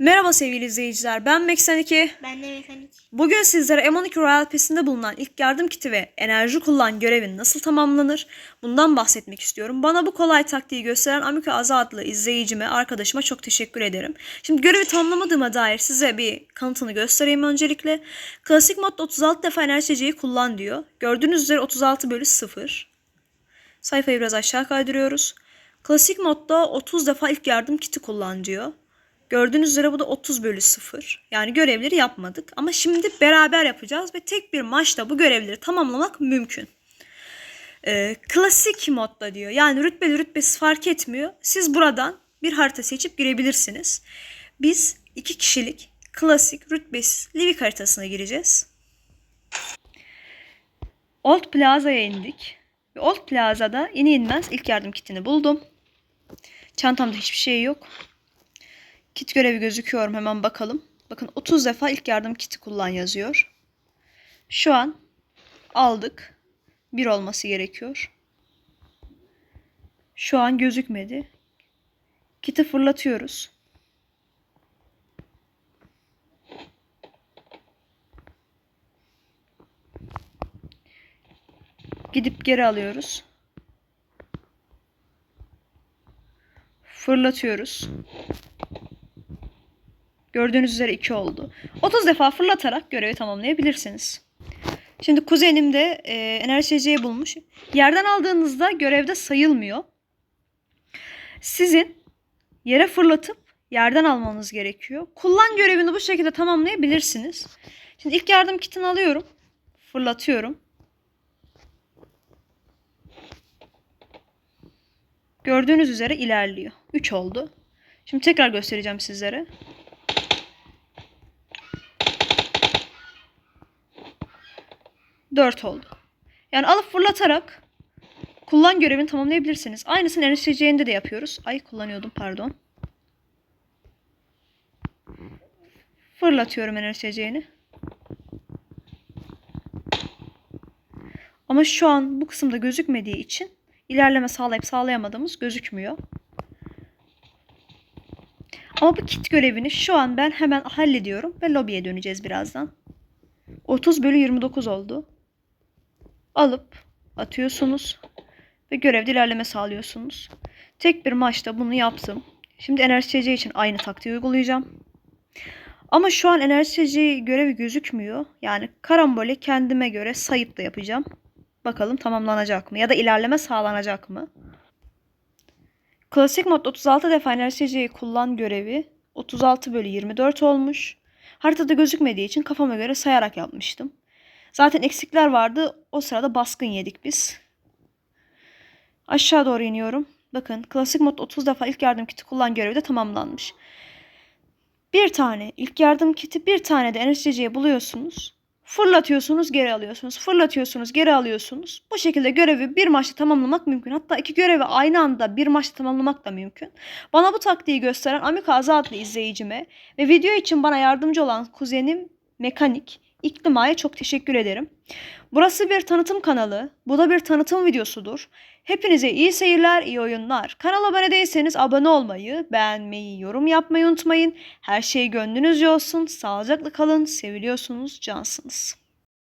Merhaba sevgili izleyiciler. Ben Meksen2. Ben de mekanik. Bugün sizlere M12 Royal Pass'inde bulunan ilk yardım kiti ve enerji kullan görevin nasıl tamamlanır? Bundan bahsetmek istiyorum. Bana bu kolay taktiği gösteren Amika Aza adlı izleyicime, arkadaşıma çok teşekkür ederim. Şimdi görevi tamamlamadığıma dair size bir kanıtını göstereyim öncelikle. Klasik modda 36 defa enerjiyi kullan diyor. Gördüğünüz üzere 36 bölü 0. Sayfayı biraz aşağı kaydırıyoruz. Klasik modda 30 defa ilk yardım kiti kullan diyor. Gördüğünüz üzere bu da 30 bölü 0. Yani görevleri yapmadık. Ama şimdi beraber yapacağız ve tek bir maçta bu görevleri tamamlamak mümkün. Ee, klasik modda diyor. Yani rütbeli rütbesiz fark etmiyor. Siz buradan bir harita seçip girebilirsiniz. Biz iki kişilik klasik rütbesiz Livik haritasına gireceğiz. Old Plaza'ya indik. Ve Old Plaza'da ini inmez ilk yardım kitini buldum. Çantamda hiçbir şey yok. Kit görevi gözüküyor hemen bakalım. Bakın 30 defa ilk yardım kiti kullan yazıyor. Şu an aldık. Bir olması gerekiyor. Şu an gözükmedi. Kiti fırlatıyoruz. Gidip geri alıyoruz. Fırlatıyoruz. Gördüğünüz üzere 2 oldu. 30 defa fırlatarak görevi tamamlayabilirsiniz. Şimdi kuzenim de e, enerji bulmuş. Yerden aldığınızda görevde sayılmıyor. Sizin yere fırlatıp yerden almanız gerekiyor. Kullan görevini bu şekilde tamamlayabilirsiniz. Şimdi ilk yardım kitini alıyorum. Fırlatıyorum. Gördüğünüz üzere ilerliyor. 3 oldu. Şimdi tekrar göstereceğim sizlere. Dört oldu. Yani alıp fırlatarak kullan görevini tamamlayabilirsiniz. Aynısını enerjiciğinde de yapıyoruz. Ay kullanıyordum pardon. Fırlatıyorum enerjiciğini. Ama şu an bu kısımda gözükmediği için ilerleme sağlayıp sağlayamadığımız gözükmüyor. Ama bu kit görevini şu an ben hemen hallediyorum ve lobiye döneceğiz birazdan. 30 bölü 29 oldu. Alıp atıyorsunuz ve görevde ilerleme sağlıyorsunuz. Tek bir maçta bunu yaptım. Şimdi enerji için aynı taktiği uygulayacağım. Ama şu an enerji görevi gözükmüyor. Yani karambole kendime göre sayıp da yapacağım. Bakalım tamamlanacak mı ya da ilerleme sağlanacak mı? Klasik mod 36 defa enerjiyi kullan görevi 36 bölü 24 olmuş. Haritada gözükmediği için kafama göre sayarak yapmıştım. Zaten eksikler vardı. O sırada baskın yedik biz. Aşağı doğru iniyorum. Bakın klasik mod 30 defa ilk yardım kiti kullan görevi de tamamlanmış. Bir tane ilk yardım kiti bir tane de enerjiciye buluyorsunuz. Fırlatıyorsunuz geri alıyorsunuz. Fırlatıyorsunuz geri alıyorsunuz. Bu şekilde görevi bir maçta tamamlamak mümkün. Hatta iki görevi aynı anda bir maçta tamamlamak da mümkün. Bana bu taktiği gösteren Amika Azı adlı izleyicime ve video için bana yardımcı olan kuzenim Mekanik İklima'ya çok teşekkür ederim. Burası bir tanıtım kanalı. Bu da bir tanıtım videosudur. Hepinize iyi seyirler, iyi oyunlar. Kanala abone değilseniz abone olmayı, beğenmeyi, yorum yapmayı unutmayın. Her şey gönlünüzce olsun. Sağlıcakla kalın. Seviliyorsunuz, cansınız.